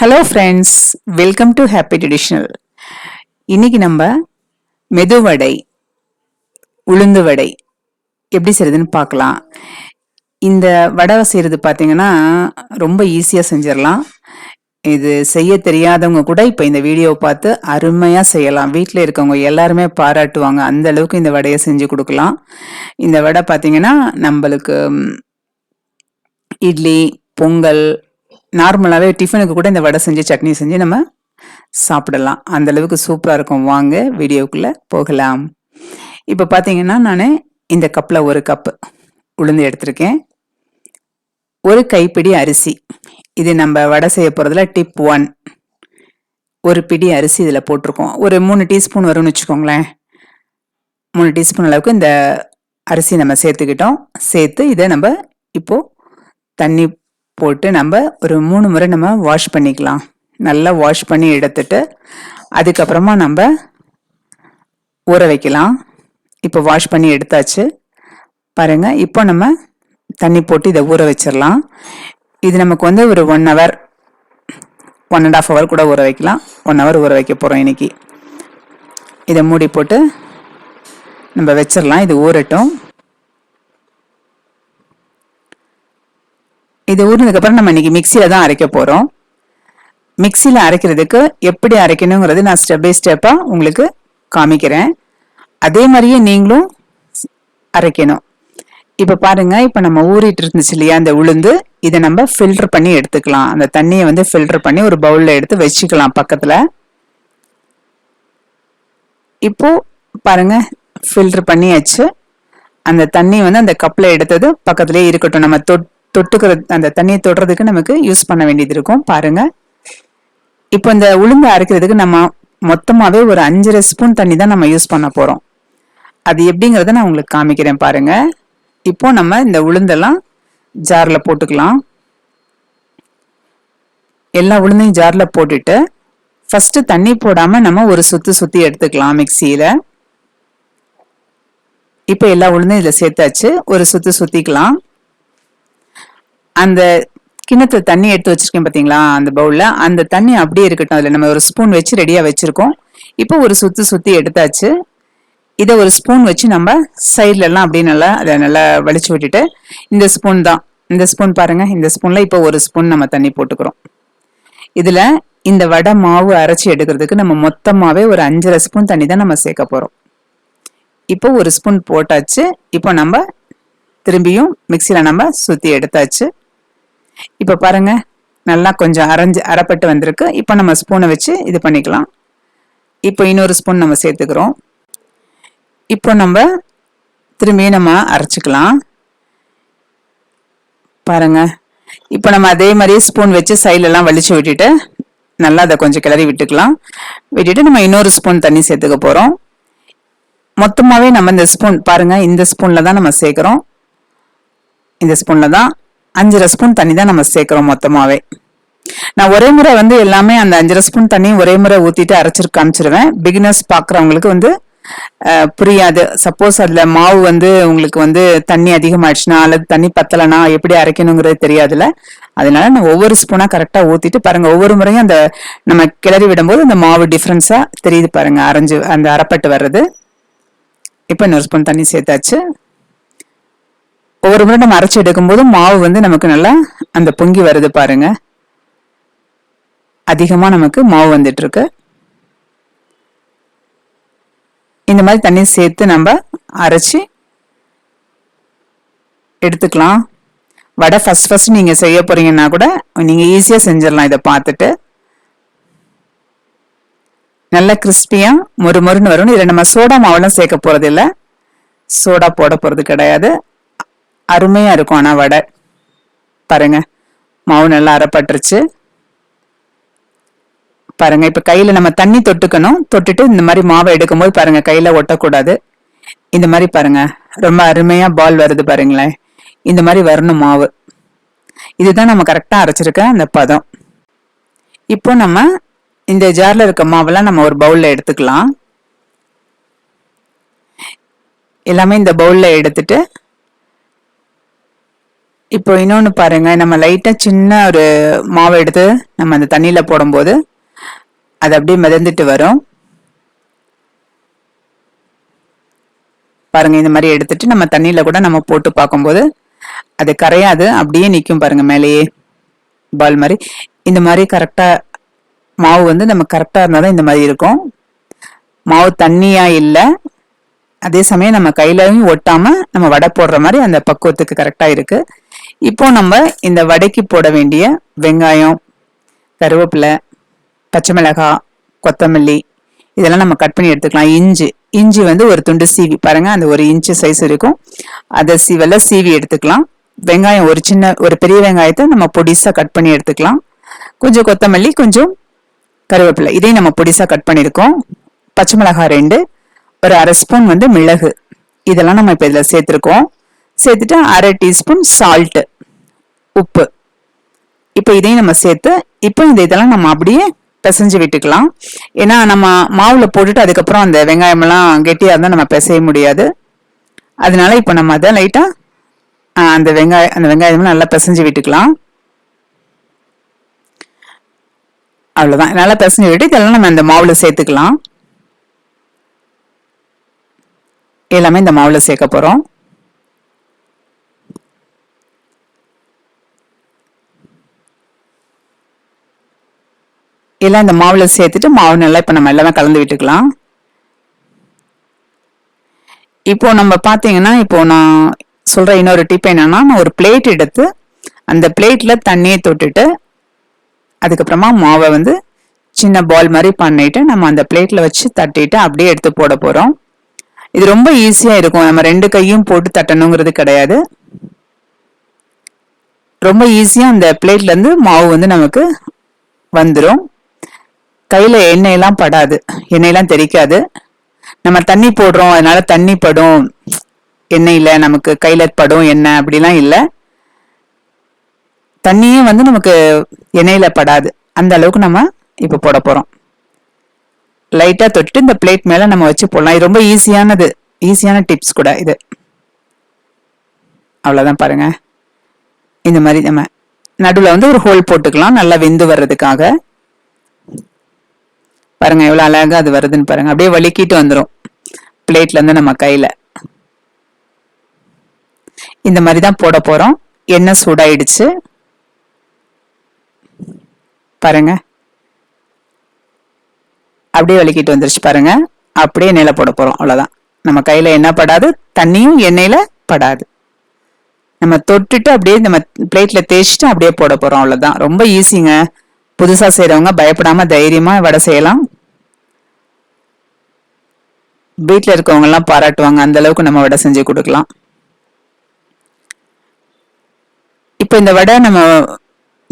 Hello friends welcome to happy traditional இன்னைக்கு நம்ம மெதுவடை உளுந்து வடை எப்படி செய்கிறதுன்னு பார்க்கலாம். இந்த வடை செய்கிறது பார்த்தீங்கன்னா ரொம்ப ஈஸியாக செஞ்சிடலாம். இது செய்ய தெரியாதவங்க கூட இப்போ இந்த வீடியோவை பார்த்து அருமையாக செய்யலாம். வீட்டில் இருக்கவங்க எல்லாருமே பாராட்டுவாங்க. அந்த அளவுக்கு இந்த வடையை செஞ்சு கொடுக்கலாம். இந்த வடை பார்த்தீங்கன்னா நம்மளுக்கு இட்லி பொங்கல் நார்மலாகவே டிஃபனுக்கு கூட இந்த வடை செஞ்சு சட்னி செஞ்சு நம்ம சாப்பிடலாம். அந்த அளவுக்கு சூப்பராக இருக்கும். வாங்க வீடியோக்குள்ளே போகலாம். இப்போ பார்த்தீங்கன்னா நான் இந்த கப்பில் ஒரு கப்பு உளுந்து எடுத்திருக்கேன். ஒரு கைப்பிடி அரிசி. இது நம்ம வடை செய்ய போகிறதுல டிப் ஒன் ஒரு பிடி அரிசி இதில் போட்டிருக்கோம். ஒரு மூணு டீஸ்பூன் வரும்னு வச்சுக்கோங்களேன். மூணு டீஸ்பூன் அளவுக்கு இந்த அரிசி நம்ம சேர்த்துக்கிட்டோம். சேர்த்து இதை நம்ம இப்போது தண்ணி போட்டு நம்ம ஒரு மூணு முறை நம்ம வாஷ் பண்ணிக்கலாம். நல்லா வாஷ் பண்ணி எடுத்துட்டு அதுக்கப்புறமா நம்ம ஊற வைக்கலாம். இப்போ வாஷ் பண்ணி எடுத்தாச்சு. பாருங்கள் இப்போ நம்ம தண்ணி போட்டு இதை ஊற வச்சிடலாம். இது நமக்கு வந்து ஒரு one hour one and half hour கூட ஊற வைக்கலாம். ஒன் ஹவர் ஊற வைக்க போகிறோம் இன்னைக்கு. இதை மூடி போட்டு நம்ம வச்சிடலாம். இது ஊறட்டும். இது ஊறினதுக்கப்புறம் நம்ம இன்னைக்கு மிக்சியில் தான் அரைக்க போகிறோம் மிக்சியில் அரைக்கிறதுக்கு எப்படி அரைக்கணுங்கிறது நான் ஸ்டெப் பை ஸ்டெப்பாக உங்களுக்கு காமிக்கிறேன். அதே மாதிரியே நீங்களும் அரைக்கணும். இப்போ பாருங்க இப்போ நம்ம ஊறிட்டு இருந்துச்சு இல்லையா அந்த உளுந்து இதை நம்ம ஃபில்டர் பண்ணி எடுத்துக்கலாம். அந்த தண்ணியை வந்து ஃபில்டர் பண்ணி ஒரு பவுலில் எடுத்து வச்சுக்கலாம் பக்கத்தில். இப்போ பாருங்க ஃபில்டர் பண்ணியாச்சு. அந்த தண்ணி வந்து அந்த கப்பில் எடுத்தது பக்கத்துலேயே இருக்கட்டும். நம்ம தொட் தொட்டுக்கிற அந்த தண்ணியை தொடுறதுக்கு நமக்கு யூஸ் பண்ண வேண்டியது இருக்கும். பாருங்க. இப்போ இந்த உளுந்து அரைக்கிறதுக்கு நம்ம மொத்தமாகவே ஒரு அஞ்சரை ஸ்பூன் தண்ணி தான் நம்ம யூஸ் பண்ண போகிறோம் அது எப்படிங்கிறத நான் உங்களுக்கு காமிக்கிறேன் பாருங்க. இப்போ நம்ம இந்த உளுந்தெல்லாம் ஜாரில் போட்டுக்கலாம். எல்லா உளுந்தையும் ஜாரில் போட்டுட்டு ஃபஸ்ட்டு தண்ணி போடாமல் நம்ம ஒரு சுத்து சுற்றி எடுத்துக்கலாம் மிக்சியில். இப்போ எல்லா உளுந்தும் இதில் சேர்த்தாச்சு. ஒரு சுத்து சுற்றிக்கலாம் அந்த கிணத்துல தண்ணி எடுத்து வச்சிருக்கேன் பாத்தீங்களா அந்த பவுல்ல அந்த தண்ணி அப்படியே இருக்கட்டும். அதுல நம்ம ஒரு ஸ்பூன் வச்சு ரெடியா வச்சிருக்கோம். இப்போ ஒரு சுத்து சுத்தி எடுத்தாச்சு. இதை ஒரு ஸ்பூன் வச்சு நம்ம சைட்ல எல்லாம் அப்படியே நல்லா அதை நல்லா வலிச்சு விட்டுட்டு இந்த ஸ்பூன் தான். இந்த ஸ்பூன் பாருங்க இந்த ஸ்பூன்ல இப்போ ஒரு ஸ்பூன் நம்ம தண்ணி போட்டுக்கிறோம். இதுல இந்த வடை மாவு அரைச்சி எடுக்கிறதுக்கு நம்ம மொத்தமாவே ஒரு அஞ்சரை ஸ்பூன் தண்ணி தான் நம்ம சேர்க்க போறோம். இப்போ ஒரு ஸ்பூன் போட்டாச்சு. இப்போ நம்ம திரும்பியும் மிக்சியில நம்ம சுத்தி எடுத்தாச்சு. இப்போ பாருங்க நல்லா கொஞ்சம் அரைஞ்சு அரைப்பட்டு வந்திருக்கு. இப்போ நம்ம ஸ்பூனை வச்சு இது பண்ணிக்கலாம். இப்போ இன்னொரு ஸ்பூன் நம்ம சேர்த்துக்கிறோம். இப்போ நம்ம திரும்பியும் நம்ம அரைச்சிக்கலாம். பாருங்க இப்போ நம்ம அதே மாதிரி ஸ்பூன் வச்சு சைடுல எல்லாம் வலிச்சு விட்டுட்டு நல்லா அதை கொஞ்சம் கிளறி விட்டுக்கலாம். விட்டுட்டு நம்ம இன்னொரு ஸ்பூன் தண்ணி சேர்த்துக்க போறோம். மொத்தமாவே நம்ம இந்த ஸ்பூன் பாருங்க இந்த ஸ்பூன்ல தான் நம்ம சேர்க்குறோம். இந்த ஸ்பூன்ல தான் அஞ்சரை ஸ்பூன் தண்ணி தான் நம்ம சேர்க்குறோம் மொத்தமாகவே நான் ஒரே முறை வந்து எல்லாமே அந்த அஞ்சரை ஸ்பூன் தண்ணி ஒரே முறை ஊற்றிட்டு அரைச்சிரு காமிச்சிருவேன். பிகினர்ஸ் பார்க்குறவங்களுக்கு வந்து புரியாது. சப்போஸ் அதில் மாவு வந்து உங்களுக்கு வந்து தண்ணி அதிகமாயிடுச்சுன்னா அல்லது தண்ணி பத்தலைனா எப்படி அரைக்கணுங்கிறது தெரியாதுல்ல. அதனால நான் ஒவ்வொரு ஸ்பூனா கரெக்டாக ஊற்றிட்டு பாருங்க. ஒவ்வொரு முறையும் அந்த நம்ம கிளறி விடும்போது அந்த மாவு டிஃப்ரென்ஸாக தெரியுது பாருங்கள் அரைஞ்சு அந்த அரைப்பட்டு வர்றது. இப்போ இன்னொரு ஸ்பூன் தண்ணி சேர்த்தாச்சு. ஒவ்வொரு முறை நம்ம அரைச்சி எடுக்கும்போது மாவு வந்து நமக்கு நல்லா அந்த பொங்கி வருது பாருங்க. அதிகமா நமக்கு மாவு வந்துட்டு இருக்கு இந்த மாதிரி தண்ணி சேர்த்து நம்ம அரைச்சி எடுத்துக்கலாம். வடை ஃபர்ஸ்ட் ஃபர்ஸ்ட் நீங்க செய்ய போறீங்கன்னா கூட நீங்க ஈஸியா செஞ்சிடலாம் இதை பார்த்துட்டு. நல்ல கிறிஸ்பியா மொறு மொறுன்னு வரும். இதில் நம்ம சோடா மாவெல்லாம் சேர்க்க போறது இல்லை சோடா போட போறது கிடையாது. அருமையா இருக்கும் ஆனா வடை. பாருங்க மாவு நல்லா அரைப்பட்டுருச்சு. பாருங்க இப்ப கையில நம்ம தண்ணி தொட்டுக்கணும். தொட்டுட்டு இந்த மாதிரி மாவை எடுக்கும்போது பாருங்க கையில ஒட்டக்கூடாது. இந்த மாதிரி பாருங்க ரொம்ப அருமையா பால் வருது பாருங்களேன். இந்த மாதிரி வரணும் மாவு. இதுதான் நம்ம கரெக்டா அரைச்சிருக்க அந்த பதம். இப்போ நம்ம இந்த ஜார்ல இருக்க மாவெல்லாம் நம்ம ஒரு பவுல்ல எடுத்துக்கலாம். எல்லாமே இந்த பவுல்ல எடுத்துட்டு இப்போ இன்னொன்று பாருங்க நம்ம லைட்டாக சின்ன ஒரு மாவை எடுத்து நம்ம அந்த தண்ணியில் போடும்போது அது அப்படியே மிதந்துட்டு வரும். பாருங்க இந்த மாதிரி எடுத்துட்டு நம்ம தண்ணியில் கூட நம்ம போட்டு பார்க்கும்போது அது கரையாது அப்படியே நிற்கும் பாருங்க மேலேயே பால் மாதிரி. இந்த மாதிரி கரெக்டாக மாவு வந்து நம்ம கரெக்டாக இருந்தால் தான் இந்த மாதிரி இருக்கும். மாவு தண்ணியாக இல்லை அதே சமயம் நம்ம கையிலையும் ஒட்டாமல் நம்ம வடை போடுற மாதிரி அந்த பக்குவத்துக்கு கரெக்டாக இருக்குது இப்போ நம்ம இந்த வடைக்கு போட வேண்டிய வெங்காயம் கருவேப்பிலை பச்சை மிளகாய் கொத்தமல்லி இதெல்லாம் நம்ம கட் பண்ணி எடுத்துக்கலாம். இஞ்சி இஞ்சி வந்து ஒரு துண்டு சீவி. பாருங்க அந்த ஒரு இன்ச்சு சைஸ் இருக்கும். அதை சீவெல்லாம் சீவி எடுத்துக்கலாம். வெங்காயம் ஒரு சின்ன ஒரு பெரிய வெங்காயத்தை நம்ம பொடிசாக கட் பண்ணி எடுத்துக்கலாம். கொஞ்சம் கொத்தமல்லி கொஞ்சம் கருவேப்பிலை. இதையும் நம்ம பொடிசாக கட் பண்ணியிருக்கோம். பச்சை மிளகாய் ரெண்டு ஒரு அரை ஸ்பூன் வந்து மிளகு. இதெல்லாம் நம்ம இப்போ இதில் சேர்த்துருக்கோம். சேர்த்துட்டு அரை டீஸ்பூன் சால்ட்டு உப்பு. இப்போ இதையும் நம்ம சேர்த்து இப்போ இந்த இதெல்லாம் நம்ம அப்படியே பிசைஞ்சு விட்டுக்கலாம். ஏன்னா நம்ம மாவில் போட்டுட்டு அதுக்கப்புறம் அந்த வெங்காயமெல்லாம் கெட்டியாக இருந்தால் நம்ம பிசைய முடியாது. அதனால இப்போ நம்ம அதை லைட்டாக அந்த வெங்காயம் அந்த வெங்காயம் நல்லா பிசைஞ்சு விட்டுக்கலாம். அவ்வளோதான் நல்லா பிசைஞ்சு விட்டு இதெல்லாம் நம்ம இந்த மாவில் சேர்த்துக்கலாம். எல்லாமே இந்த மாவில் சேர்க்க போகிறோம் எல்லாம் இந்த மாவில் சேர்த்துட்டு மாவு நல்லா இப்போ நம்ம எல்லாமே கலந்து விட்டுக்கலாம். இப்போ நம்ம பார்த்தீங்கன்னா இப்போ நான் சொல்கிற இன்னொரு டிப் என்னன்னா நான் ஒரு பிளேட் எடுத்து அந்த பிளேட்டில் தண்ணியை தொட்டுட்டு அதுக்கப்புறமா மாவை வந்து சின்ன பால் மாதிரி பண்ணிட்டு நம்ம அந்த பிளேட்டில் வச்சு தட்டிட்டு அப்படியே எடுத்து போட போகிறோம் இது ரொம்ப ஈஸியாக இருக்கும். நம்ம ரெண்டு கையும் போட்டு தட்டணுங்கிறது கிடையாது. ரொம்ப ஈஸியாக அந்த பிளேட்லேருந்து மாவு வந்து நமக்கு வந்துடும் கையில் எண்ணெயெல்லாம் படாது. எண்ணெயெல்லாம் தெரிக்காது நம்ம தண்ணி போடுறோம் அதனால தண்ணி படும். எண்ணெயில் நமக்கு கையில் படும் எண்ணெய் அப்படிலாம் இல்லை. தண்ணியே வந்து நமக்கு எண்ணெயில் படாது. அந்த அளவுக்கு நம்ம இப்போ போட போகிறோம் லைட்டாக தொட்டு இந்த பிளேட் மேலே நம்ம வச்சு போடலாம். இது ரொம்ப ஈஸியானது ஈஸியான டிப்ஸ் கூட இது. அவ்வளோதான் பாருங்கள் இந்த மாதிரி நம்ம நடுவில் வந்து ஒரு ஹோல் போட்டுக்கலாம். நல்லா வெந்து வர்றதுக்காக. பாருங்க எவ்வளவு அழகா அது வருதுன்னு பாருங்க. அப்படியே வலிக்கிட்டு வந்துடும் பிளேட்ல இருந்து நம்ம கையில. இந்த மாதிரி தான் போட போறோம். எண்ணெய் சூடாயிடுச்சு. பாருங்க. அப்படியே வலிக்கிட்டு வந்துருச்சு பாருங்க. அப்படியே எண்ணெயில போட போறோம். அவ்வளவுதான். நம்ம கையில என்ன படாது தண்ணியும் எண்ணெயில படாது. நம்ம தொட்டுட்டு அப்படியே நம்ம பிளேட்ல தேய்ச்சிட்டு அப்படியே போட போறோம். அவ்வளவுதான். ரொம்ப ஈஸிங்க புதுசா செய்யறவங்க பயப்படாம தைரியமா வடை செய்யலாம். வீட்டில் இருக்கவங்க எல்லாம் பாராட்டுவாங்க. அந்த அளவுக்கு நம்ம வடை செஞ்சு கொடுக்கலாம். இப்போ இந்த வடை நம்ம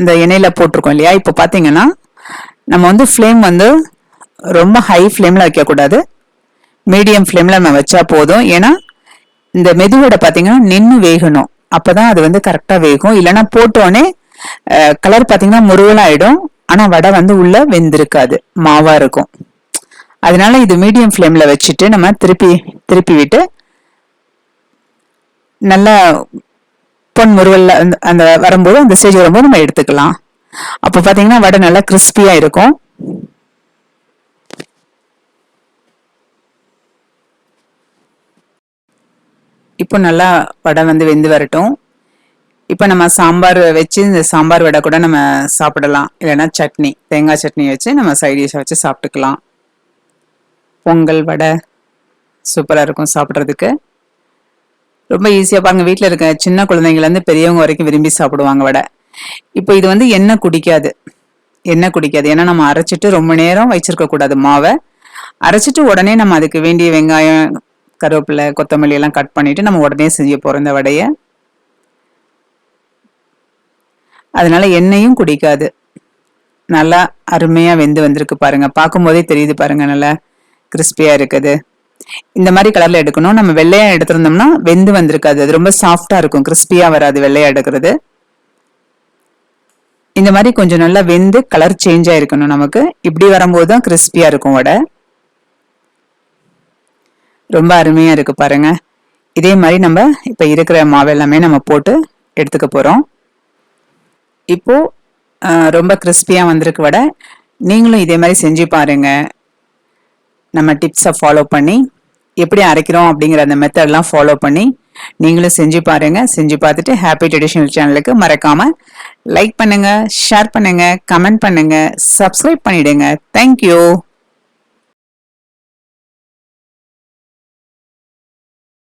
இந்த எண்ணெயில் போட்டிருக்கோம் இல்லையா? இப்போ பார்த்தீங்கன்னா நம்ம வந்து ஃப்ளேம் வந்து ரொம்ப ஹை ஃப்ளேமில் வைக்கக்கூடாது. மீடியம் ஃப்ளேமில் நம்ம வச்சா போதும். ஏன்னா இந்த மெதுவடை பார்த்தீங்கன்னா நின்று வேகணும். அப்போ தான் அது வந்து கரெக்டாக வேகும். இல்லைன்னா போட்டோடனே கலர் பார்த்தீங்கன்னா முருகலாயிடும். ஆனால் வடை வந்து உள்ளே வெந்திருக்காது. மாவாக இருக்கும். அதனால இது மீடியம் ஃப்ளேமில் வச்சுட்டு நம்ம திருப்பி திருப்பி விட்டு நல்லா பொன் முருவலில் அந்த- அந்த வரும்போது அந்த ஸ்டேஜ் வரும்போது நம்ம எடுத்துக்கலாம். அப்போ பார்த்தீங்கன்னா வடை நல்லா கிறிஸ்பியாக இருக்கும். இப்போ நல்லா வடை வந்து வெந்து வரட்டும். இப்போ நம்ம சாம்பார் வச்சு இந்த சாம்பார் வடை கூட நம்ம சாப்பிடலாம். இல்லைன்னா சட்னி தேங்காய் சட்னி வச்சு நம்ம சைட் வச்சு சாப்பிட்டுக்கலாம். பொங்கல் வடை சூப்பராக இருக்கும் சாப்பிட்றதுக்கு. ரொம்ப ஈஸியாக பாருங்க வீட்டில் இருக்க சின்ன குழந்தைங்கலேருந்து பெரியவங்க வரைக்கும் விரும்பி சாப்பிடுவாங்க வடை. இப்போ இது வந்து எண்ணெய் குடிக்காது. எண்ணெய் குடிக்காது. ஏன்னா நம்ம அரைச்சிட்டு ரொம்ப நேரம் வச்சிருக்கக்கூடாது மாவை. அரைச்சிட்டு உடனே நம்ம அதுக்கு வேண்டிய வெங்காயம் கருவேப்பிலை கொத்தமல்லி எல்லாம் கட் பண்ணிட்டு நம்ம உடனே செய்ய போகிறோம் இந்த வடையை. அதனால எண்ணெயும் குடிக்காது. நல்லா அருமையாக வெந்து வந்திருக்கு பாருங்க. பார்க்கும்போதே தெரியுது பாருங்க நல்லா கிறிஸ்பியாக இருக்குது. இந்த மாதிரி கலரில் எடுக்கணும். நம்ம வெள்ளையாக எடுத்திருந்தோம்னா வெந்து வந்திருக்காது. அது ரொம்ப சாஃப்டாக இருக்கும். கிறிஸ்பியாக வராது வெள்ளையாக எடுக்கிறது. இந்த மாதிரி கொஞ்சம் நல்லா வெந்து கலர் சேஞ்ச் ஆயிருக்கணும் நமக்கு. இப்படி வரும்போது தான் கிறிஸ்பியாக இருக்கும் வடை. ரொம்ப அருமையாக இருக்குது பாருங்க. இதே மாதிரி நம்ம இப்போ இருக்கிற மாவு எல்லாமே நம்ம போட்டு எடுத்துக்க போகிறோம் இப்போ ரொம்ப கிறிஸ்பியாக வந்திருக்கு வடை. நீங்களும் இதே மாதிரி செஞ்சு பாருங்க. நம்ம டிப்ஸை ஃபாலோ பண்ணி எப்படி அரைக்கிறோம் அப்படிங்கிற அந்த மெத்தட்லாம் ஃபாலோ பண்ணி நீங்களும் செஞ்சு பாருங்க. செஞ்சு பார்த்துட்டு ஹாப்பி ட்ரெடிஷ்னல் சேனலுக்கு மறக்காம லைக் பண்ணுங்க ஷேர் பண்ணுங்க கமெண்ட் பண்ணுங்க சப்ஸ்கிரைப் பண்ணிடுங்க. தேங்க்யூ